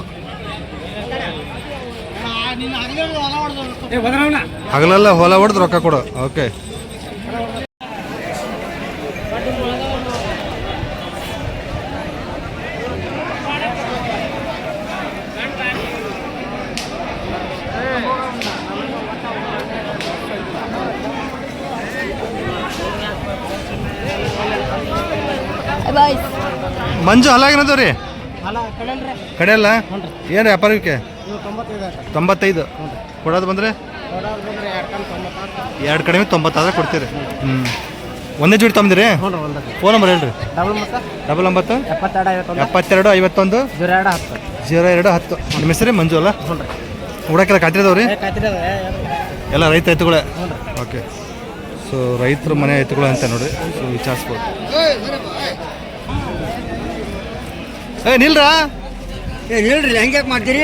[SPEAKER 1] ಹಗಲೆಲ್ಲ ಹೊಲ ಹೊಡೆದು ರೊಕ್ಕ ಕೊಡು. ಓಕೆ ಮಂಜು ಹಲಾಗಿನದವ್ರಿ
[SPEAKER 2] ರೀ? ಕಡೆ
[SPEAKER 1] ಕಡೆಯಲ್ಲ ಏನು ವ್ಯಾಪಾರಕ್ಕೆ?
[SPEAKER 2] ತೊಂಬತ್ತೈದು
[SPEAKER 1] ಕೊಡೋದು ಬಂದರೆ?
[SPEAKER 2] ಎರಡು
[SPEAKER 1] ಕಡಿಮೆ ತೊಂಬತ್ತಾದ್ರೆ ಕೊಡ್ತೀರಿ. ಹ್ಞೂ ಒಂದೇ ಜೋಡಿ.
[SPEAKER 2] ತಂದಿರಿ
[SPEAKER 1] ಫೋನ್ ನಂಬರ್ ಹೇಳ್ರಿ.
[SPEAKER 2] ಡಬಲ್
[SPEAKER 1] ಒಂಬತ್ತು?
[SPEAKER 2] ಎಪ್ಪತ್ತೆರಡು ಐವತ್ತೊಂದು? ಜೀರೋ ಎರಡು ಹತ್ತು.
[SPEAKER 1] ಜೀರೋ ಎರಡು ಹತ್ತು. ನಿಮ್ಮ ಹೆಸರಿ ಮಂಜು ಅಲ್ಲ? ಉಡಕ್ಕೆಲ್ಲ ಕಾತಿರದವ್ರಿ ಎಲ್ಲ ರೈತ ಎತ್ತುಗಳೇ ಓಕೆ. ಸೊ ರೈತರು ಮನೆ ಎತ್ತುಗಳು ಅಂತ ನೋಡಿ. ಸೊ ವಿಚಾರಿಸ್ಬೋದು. ಏ ನಿಲ್ರಾ?
[SPEAKER 2] ಏ ನಿಲ್ರಿ ಹೆಂಗೆ ಮಾಡ್ತೀರಿ?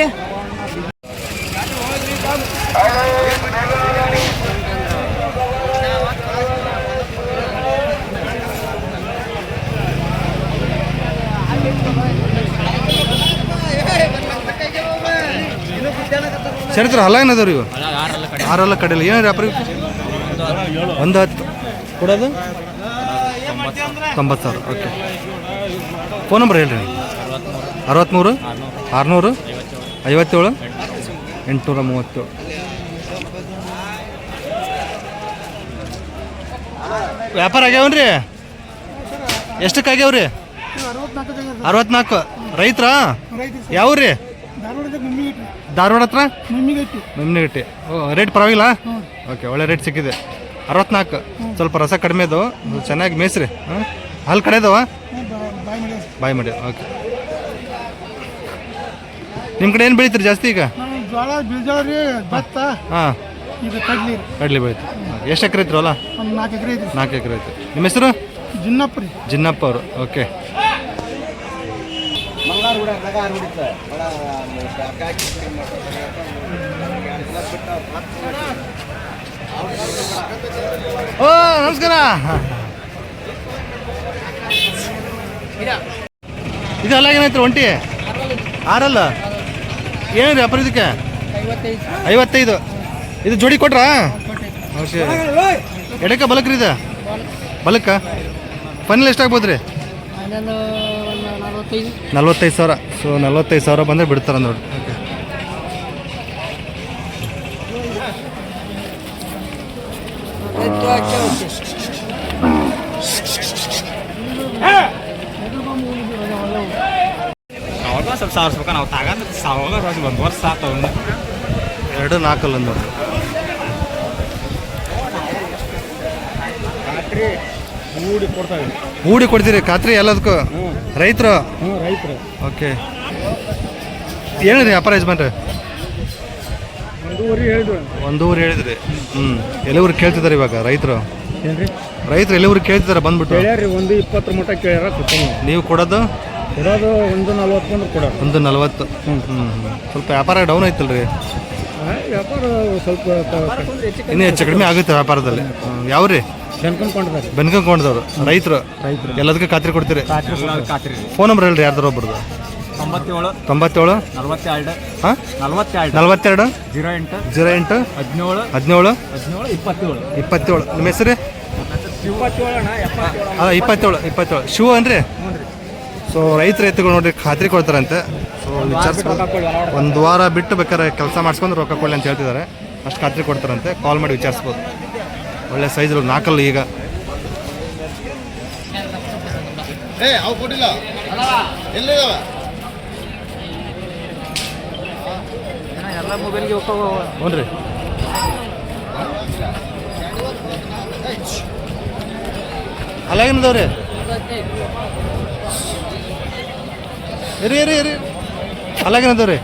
[SPEAKER 1] ಚರಿತ್ರ ಹಲ ಏನದವ್ರಿ ಇವು? ಆರಲ್ಲ ಕಡೆಯಲ್ಲ ಏನು ವ್ಯಾಪಾರ ಒಂದು ಹತ್ತು. ಕೊಡೋದು? ತೊಂಬತ್ತು ಸಾವಿರ. ಓಕೆ. ಫೋನ್ ನಂಬರ್ ಹೇಳ್ರಿ. ಅರವತ್ತ್ಮೂರು ಆರುನೂರು? ಐವತ್ತೇಳು? ಎಂಟುನೂರ ಮೂವತ್ತೇಳು ವ್ಯಾಪಾರ ಆಗ್ಯಾವನ್ರಿ? ಎಷ್ಟಕ್ಕೆ ಆಗ್ಯಾವ್ರಿ ಅರವತ್ನಾಲ್ಕು. ರೈತರ? ಯಾವ್ರಿ? ಧಾರವಾಡ ಹತ್ರ? ಮಿಮ್ಮಿಗಟ್ಟಿ ಓ ರೇಟ್ ಪರವಾಗಿಲ್ಲ? ಓಕೆ, ಒಳ್ಳೆ ರೇಟ್ ಸಿಕ್ಕಿದೆ. ಅರವತ್ನಾಲ್ಕು. ಸ್ವಲ್ಪ ರಸ ಕಡಿಮೆ ಅದು ಚೆನ್ನಾಗಿ ಮೇಸ್ರಿ ಹಾಂ? ಹಲ್ ಕಡೆ ಇದಾವ ಬಾಯ್ ಮಾಡಿ, ಓಕೆ. ನಿಮ್ಮ ಕಡೆ ಏನು ಬೆಳಿತೀರಿ ಜಾಸ್ತಿ ಈಗ?
[SPEAKER 2] ಜೋಳ ಬೀಜ ರೀ ಭತ್ತ
[SPEAKER 1] ಹಾಂ.
[SPEAKER 2] ಇದು ಕಡ್ಲಿ.
[SPEAKER 1] ಕಡ್ಲಿ ಬೆಳಿತು ಎಷ್ಟು ಎಕರೆ ಐತ್ರಲ್ಲ
[SPEAKER 2] ಒಂದು ನಾಲ್ಕು ಎಕರೆ ಐತಿ
[SPEAKER 1] ನಾಲ್ಕು ಎಕರೆ ಐತೆ. ನಿಮ್ಮ ಹೆಸರು?
[SPEAKER 2] ಜಿನ್ನಪ್ಪ ರೀ.
[SPEAKER 1] ಜಿನ್ನಪ್ಪ ಅವರು. ಓಕೆ. ಓ ನಮಸ್ಕಾರ. ಇದೆಲ್ಲ ಏನಾಯ್ತು ಒಂಟಿ? ಆರಲ್ಲ? ಏನಿದೆ ರೀ ಇದಕ್ಕೆ? ಐವತ್ತೈದು. ಇದು ಜೋಡಿ ಕೊಟ್ರಾ? ಎಡಕ್ಕ ಬಲಕ್ರಿ ಇದು? ಬಲಕ್ಕ? ಫೈನಲ್ ಎಷ್ಟಾಗ್ಬೋದು ರೀ?
[SPEAKER 8] ನಲ್ವತ್ತೈದು.
[SPEAKER 1] ಸಾವಿರ. ಸೊ ನಲ್ವತ್ತೈದು ಸಾವಿರ ಬಂದರೆ ಬಿಡ್ತಾರೆ ನೋಡಿ ಓಕೆ
[SPEAKER 2] ರೂಪಾಯಿ ನಾವು ತಗೊಂಡು ಸಾವಾಗ ಒಂದು ವರ್ಷ ಆತ
[SPEAKER 1] ಎರಡು ನಾಲ್ಕಲ್ಲ ನೋಡಿ
[SPEAKER 2] ಮೂಡಿ ಕೊಡ್ತಾವೆ
[SPEAKER 1] ಹೂಡಿ ಕೊಡ್ತೀರಿ ಖಾತ್ರಿ ಎಲ್ಲದಕ್ಕೂ? ರೈತರು?
[SPEAKER 2] ಹ್ಞೂ ರೈತರು.
[SPEAKER 1] ಓಕೆ. ಏನಿದೆ ವ್ಯಾಪಾರ ಯಜಮಾನ್ರೆ?
[SPEAKER 2] ಒಂದೂವರೆ ಹೇಳಿದ್ರು.
[SPEAKER 1] ಒಂದೂವರೆ ಹೇಳಿದ್ರಿ. ಹ್ಞೂ ಎಲ್ಲಿವ್ರು ಕೇಳ್ತಿದ್ದಾರೆ ಇವಾಗ ರೈತರು? ರೈತರು ಎಲ್ಲಿವ್ರು ಕೇಳ್ತಿದ್ದಾರೆ ಬಂದ್ಬಿಟ್ಟು?
[SPEAKER 2] ಒಂದು ಇಪ್ಪತ್ತರ ಮಟ್ಟ ಕೇಳ್ಯಾರ
[SPEAKER 1] ನೀವು ಕೊಡೋದು?
[SPEAKER 2] ಕೊಡೋದು ಒಂದು ನಲ್ವತ್ತು ಬಂದ್ರೆ ಕೊಡೋರು
[SPEAKER 1] ಒಂದು ನಲ್ವತ್ತು. ಹ್ಞೂ ಹ್ಞೂ ಸ್ವಲ್ಪ ವ್ಯಾಪಾರ ಡೌನ್ ಐತಲ್ರಿ
[SPEAKER 2] ರೀ ವ್ಯಾಪಾರ ಸ್ವಲ್ಪ
[SPEAKER 1] ಇನ್ನೂ ಹೆಚ್ಚು ಕಡಿಮೆ ಆಗುತ್ತೆ ವ್ಯಾಪಾರದಲ್ಲಿ. ಯಾವ ರೀ
[SPEAKER 2] ಬೆನ್ಕೊಂಡ್ಕೊಂಡಿದ್ದಾರೆ
[SPEAKER 1] ಬೆನ್ಕೊಂಡದವ್ರು ರೈತರು.
[SPEAKER 2] ರೈತರು.
[SPEAKER 1] ಎಲ್ಲದಕ್ಕೂ ಖಾತ್ರಿ ಕೊಡ್ತೀರಿ?
[SPEAKER 2] ಖಾತ್ರಿ
[SPEAKER 1] ಫೋನ್ ನಂಬರ್ ಹೇಳ್ರಿ ಯಾರ್ದಾರು ಒಬ್ರದ್ದು?
[SPEAKER 2] ತೊಂಬತ್ತೇಳು
[SPEAKER 1] ತೊಂಬತ್ತೇಳು?
[SPEAKER 2] ನಲವತ್ತೆರಡು
[SPEAKER 1] ಹಾಂ?
[SPEAKER 2] ನಲವತ್ತೆರಡು
[SPEAKER 1] ನಲ್ವತ್ತೆರಡು?
[SPEAKER 2] ಜೀರೋ ಎಂಟು
[SPEAKER 1] ಜೀರೋ ಎಂಟು?
[SPEAKER 2] ಹದಿನೇಳು
[SPEAKER 1] ಹದಿನೇಳು?
[SPEAKER 2] ಹದಿನೇಳು ಇಪ್ಪತ್ತೇಳು.
[SPEAKER 1] ಇಪ್ಪತ್ತೇಳು. ನಿಮ್ಮ ಹೆಸರು? ಅಲ್ಲ ಇಪ್ಪತ್ತೇಳು ಇಪ್ಪತ್ತೇಳು. ಶಿವ ಅನ್ರಿ ಸೊ ರೈತರ ಎತ್ತುಗಳು ನೋಡಿ ಖಾತ್ರಿ ಕೊಡ್ತಾರಂತೆ. ಸೊ ವಿಚಾರಿಸ್ಬೋದು ಒಂದು ವಾರ ಬಿಟ್ಟು ಬೇಕಾದ್ರೆ ಕೆಲಸ ಮಾಡಿಸ್ಕೊಂಡು ರೊಕ್ಕ ಕೊಡಲಿ ಅಂತ ಹೇಳ್ತಿದ್ದಾರೆ. ಅಷ್ಟು ಖಾತ್ರಿ ಕೊಡ್ತಾರಂತೆ. ಕಾಲ್ ಮಾಡಿ ವಿಚಾರಿಸ್ಬೋದು. ಒಳ್ಳೆ ಸೈಜ್ ನಾಲ್ಕಲ್ಲಿ ಈಗ. ಹ್ಞೂ ರೀ ಅಲ್ಲಾಗೇನದವ್ರಿ ಇರಿ ಇರಿ ಇರಿ. ಅಲ್ಲಾಗೇನದವ್ರಿ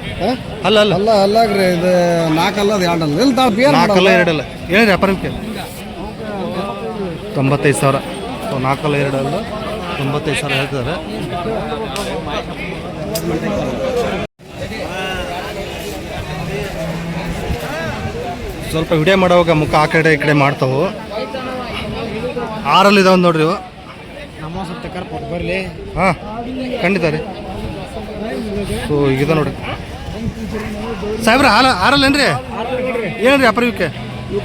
[SPEAKER 1] ಅಲ್ಲ ಅಲ್ಲ.
[SPEAKER 9] ಅಲ್ಲ ಅಲ್ಲಾಗ್ರಿ ಇದು ನಾಲ್ಕಲ್ಲ ಅದು ಎರಡಲ್ಲ. ಇಲ್ಲಿ ತಾವು ಬೇರೆ
[SPEAKER 1] ನಾಲ್ಕಲ್ಲ ಎರಡಲ್ಲ. ಏನಿದೆ ವ್ಯಾಪಾರಕ್ಕೆ ತೊಂಬತ್ತೈದು ಸಾವಿರ. ಸೊ ನಾಲ್ಕಲ್ಲ ಎರಡಲ್ಲ. ತೊಂಬತ್ತೈದು ಸಾವಿರ ಹೇಳ್ತಿದ್ದಾರೆ. ಸ್ವಲ್ಪ ವಿಡಿಯೋ ಮಾಡೋವಾಗ ಮುಖ ಆ ಕಡೆ ಈ ಕಡೆ ಮಾಡ್ತಾವು. ಆರಲ್ಲಿ ಇದಾವೆ ನೋಡ್ರಿ ಇವು. ಹಾಂ ಖಂಡಿತ ರೀ. ಸೊ ಈಗಿದೆ ನೋಡ್ರಿ ಸಾಹೇಬ್ರ ಹಾಲ ಆರಲ್ಲೇನ್ರಿ ಏನ್ರಿ? ವ್ಯಾಪಾರ ಇವಕ್ಕೆ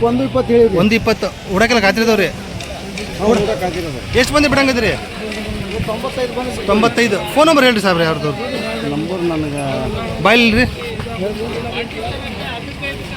[SPEAKER 9] ಒಂದು ಇಪ್ಪತ್ತು. ಹೇಳಿ
[SPEAKER 1] ಒಂದು ಇಪ್ಪತ್ತು ಉಡಕ್ಕೆಲ್ಲ ಖಾತ್ರಿದವ್ರಿ ಎಷ್ಟು ಮಂದಿ ಬಿಡಂಗದ್ರಿ ತೊಂಬತ್ತೈದು. ಫೋನ್ ನಂಬರ್ ಹೇಳ್ರಿ ಸಾಹೇಬ್ರು ಯಾರ್ದು
[SPEAKER 9] ನಂಬರ್ ನನಗೆ
[SPEAKER 1] ಬಾಯಿಲ್ ರೀ